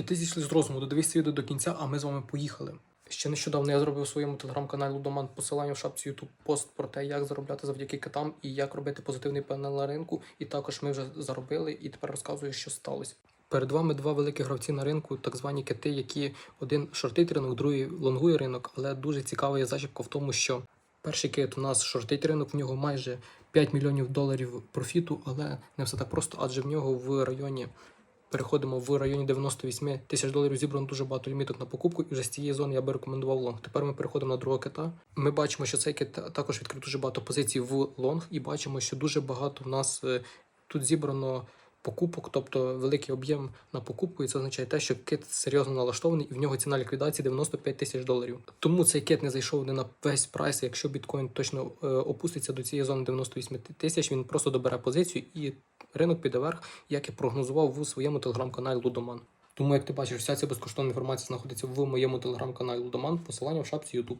Кити зійшли з розуму, додивись відео до кінця, а ми з вами поїхали. Ще нещодавно я зробив у своєму телеграм-каналі Лудоман посилання в шапці YouTube пост про те, як заробляти завдяки китам і як робити позитивний панел на ринку. І також ми вже заробили і тепер розказую, що сталося. Перед вами два великі гравці на ринку, так звані кити, які один шортить ринок, другий лонгує ринок. Але дуже цікава є зачіпка в тому, що перший кит у нас шортить ринок, в нього майже 5 мільйонів доларів профіту, але не все так просто, адже в нього в районі переходимо в районі 98 тисяч доларів зібрано дуже багато ліміток на покупку, і вже з цієї зони я би рекомендував лонг. Тепер ми переходимо на другого кита. Ми бачимо, що цей кит також відкрив дуже багато позицій в лонг, і бачимо, що дуже багато в нас е, тут зібрано. Покупок, тобто великий об'єм на покупку, і це означає те, що кит серйозно налаштований, і в нього ціна ліквідації 95 тисяч доларів. Тому цей кит не зайшов не на весь прайс. Якщо біткоін точно е, опуститься до цієї зони 98 тисяч, він просто добере позицію і ринок піде вверх, як і прогнозував у своєму телеграм-каналі Лудоман. Тому, як ти бачиш, вся ця безкоштовна інформація знаходиться в моєму телеграм-каналі Лудоман, посилання в шапці YouTube.